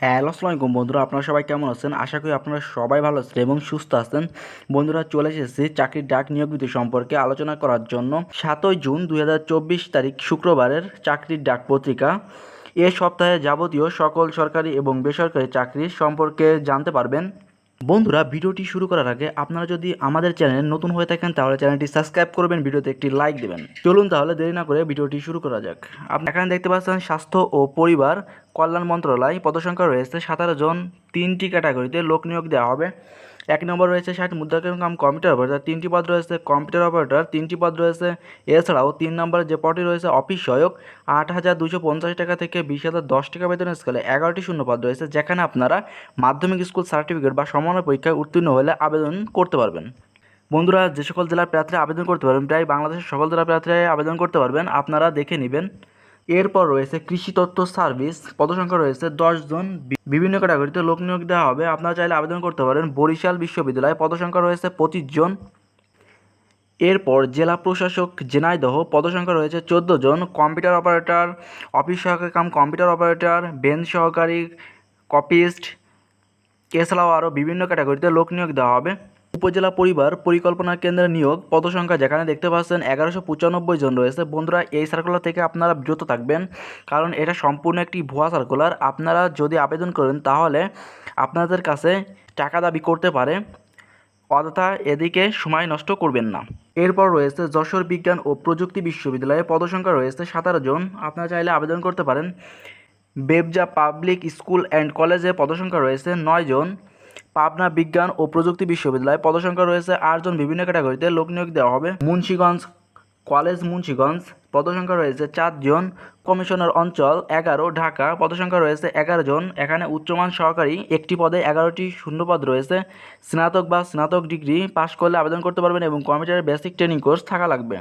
Hello, আসসালামু আলাইকুম। বন্ধুরা, আপনারা সবাই কেমন আছেন? আশা করি আপনারা সবাই ভালো আছেন এবং সুস্থ আছেন। বন্ধুরা, চলে এসেছি চাকরির ডাক নিয়োগ বিধি সম্পর্কে আলোচনা করার জন্য। সাতই জুন দু হাজার চব্বিশ তারিখ, শুক্রবারের চাকরির ডাক পত্রিকা। এ সপ্তাহে যাবতীয় সকল সরকারি এবং বেসরকারি চাকরি সম্পর্কে জানতে পারবেন। বন্ধুরা, ভিডিওটি শুরু করার আগে আপনারা যদি আমাদের চ্যানেলে নতুন হয়ে থাকেন, তাহলে চ্যানেলটি সাবস্ক্রাইব করবেন, ভিডিওতে একটি লাইক দেবেন। চলুন তাহলে দেরি না করে ভিডিওটি শুরু করা যাক। আপনি এখানে দেখতে পাচ্ছেন, স্বাস্থ্য ও পরিবার কল্যাণ মন্ত্রণালয় পদসংখ্যা রয়েছে, সাতারো জন, তিনটি ক্যাটাগরিতে লোক নিয়োগ দেওয়া হবে। এক নম্বর রয়েছে ষাট মুদ্রাকের কাম কম্পিউটার অপারেটর তিনটি পদ রয়েছে কম্পিউটার অপারেটর তিনটি পদ রয়েছে এছাড়াও তিন নম্বরে যে পদটি রয়েছে অফিস সহায়ক, আট হাজার দুশো পঞ্চাশ টাকা থেকে বিশ হাজার দশ টাকা বেতন স্কেলে এগারোটি শূন্য পদ রয়েছে, যেখানে আপনারা মাধ্যমিক স্কুল সার্টিফিকেট বা সমন্বয় পরীক্ষায় উত্তীর্ণ হলে আবেদন করতে পারবেন। বন্ধুরা, যে সকল জেলার প্রার্থীরা আবেদন করতে পারবেন, প্রায় বাংলাদেশের সকল জেলার প্রার্থীরা আবেদন করতে পারবেন। আপনারা দেখে নেবেন এরপর রয়েছে কৃষি তথ্য সার্ভিস, পদসংখ্যা রয়েছে দশজন বিভিন্ন ক্যাটাগরিতে লোক নিয়োগ দেওয়া হবে। আপনারা চাইলে আবেদন করতে পারেন। বরিশাল বিশ্ববিদ্যালয়ে পদসংখ্যা রয়েছে পঁচিশ জন। এরপর জেলা প্রশাসক জেনাইদহ, পদসংখ্যা রয়েছে চোদ্দ জন। কম্পিউটার অপারেটর, অফিস সহকারী কাম কম্পিউটার অপারেটর, বেঞ্চ সহকারী কপিস্ট, এছাড়াও আরও বিভিন্ন ক্যাটাগরিতে লোক নিয়োগ দেওয়া হবে। উপজেলা পরিবার পরিকল্পনা কেন্দ্রের নিয়োগ, পদসংখ্যা যেখানে দেখতে পাচ্ছেন এগারোশো পঁচানব্বই জন রয়েছে। বন্ধুরা, এই সার্কুলার থেকে আপনারা বিরত থাকবেন, কারণ এটা সম্পূর্ণ একটি ভুয়া সার্কুলার আপনারা যদি আবেদন করেন, তাহলে আপনাদের কাছে টাকা দাবি করতে পারে, অযথা এদিকে সময় নষ্ট করবেন না। এরপর রয়েছে যশোর বিজ্ঞান ও প্রযুক্তি বিশ্ববিদ্যালয়ে পদসংখ্যা রয়েছে সাতারো জন। আপনারা চাইলে আবেদন করতে পারেন। বেবজা পাবলিক স্কুল অ্যান্ড কলেজে পদসংখ্যা রয়েছে নয় জন। পাবনা বিজ্ঞান ও প্রযুক্তি বিশ্ববিদ্যালয়ে পদসংখ্যা রয়েছে আটজন বিভিন্ন ক্যাটাগরিতে লোক নিয়োগ দেওয়া হবে। মুন্সীগঞ্জ, কলেজ মুন্সীগঞ্জ পদসংখ্যা রয়েছে চারজন, কমিশনার অঞ্চল এগারো, ঢাকা পদসংখ্যা রয়েছে এগারো জন এখানে উচ্চমান সহকারী একটি পদে এগারোটি শূন্যপদ রয়েছে। স্নাতক বা স্নাতক ডিগ্রি পাশ করলে আবেদন করতে পারবেন এবং কম্পিউটারের বেসিক ট্রেনিং কোর্স থাকা লাগবে।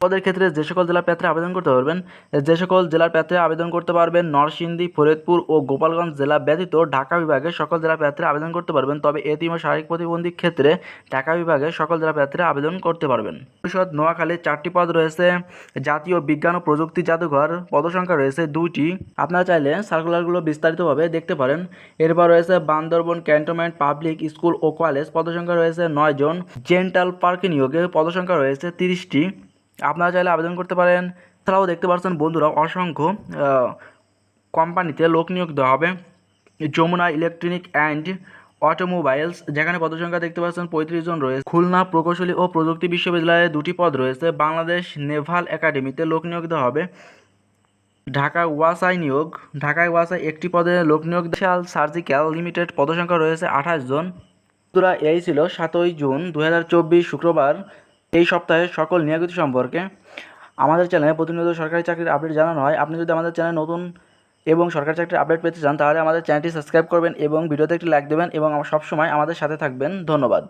পদের ক্ষেত্রে যে সকল জেলার প্রার্থীরা আবেদন করতে পারবেন, যে সকল জেলার প্রার্থীরা আবেদন করতে পারবেন, নরসিংদী, ফরিদপুর ও গোপালগঞ্জ জেলা ব্যতীত ঢাকা বিভাগে সকল জেলার প্রার্থীরা আবেদন করতে পারবেন। তবে এতিম ও শারীরিক প্রতিবন্ধীর ক্ষেত্রে ঢাকা বিভাগে সকল জেলার প্রার্থীরা আবেদন করতে পারবেন। পরিষদ নোয়াখালী চারটি পদ রয়েছে। জাতীয় বিজ্ঞান ও প্রযুক্তি জাদুঘর পদসংখ্যা রয়েছে দুইটি। আপনারা চাইলে সার্কুলারগুলো বিস্তারিতভাবে দেখতে পারেন। এরপর রয়েছে বান্দরবন ক্যান্টনমেন্ট পাবলিক স্কুল ও কলেজ পদসংখ্যা রয়েছে নয় জন জেন্টাল পার্কে নিয়োগে পদসংখ্যা রয়েছে তিরিশটি। আপনারা চাইলে আবেদন করতে পারেন। এছাড়াও দেখতে পাচ্ছেন বন্ধুরা অসংখ্য কোম্পানিতে লোক নিয়োগ দেওয়া হবে। যমুনা ইলেকট্রনিক অ্যান্ড অটোমোবাইলস, যেখানে পদসংখ্যা দেখতে পাচ্ছেন পঁয়ত্রিশ জন রয়েছে। খুলনা প্রকৌশলী ও প্রযুক্তি বিশ্ববিদ্যালয়ে দুটি পদ রয়েছে। বাংলাদেশ নেভাল একাডেমিতে লোক নিয়োগ দেওয়া হবে। ঢাকা ওয়াসাই নিয়োগ। ঢাকায় ওয়াসাই একটি পদে লোক নিয়োগ বিশাল সার্জিক্যাল লিমিটেড পদসংখ্যা রয়েছে আঠাশ জন। বন্ধুরা, এই ছিল সাতই জুন দু হাজার চব্বিশ শুক্রবার। এই সপ্তাহে সকল নিয়োগিত সম্পর্কে আমাদের চ্যানেলে প্রতিনিয়ত সরকারি চাকরির আপডেট জানানো হয়। আপনি যদি আমাদের চ্যানেল নতুন এবং সরকারি চাকরির আপডেট পেতে চান, তাহলে আমাদের চ্যানেলটি সাবস্ক্রাইব করবেন এবং ভিডিওতে একটি লাইক দেবেন এবং সবসময় আমাদের সাথে থাকবেন। ধন্যবাদ।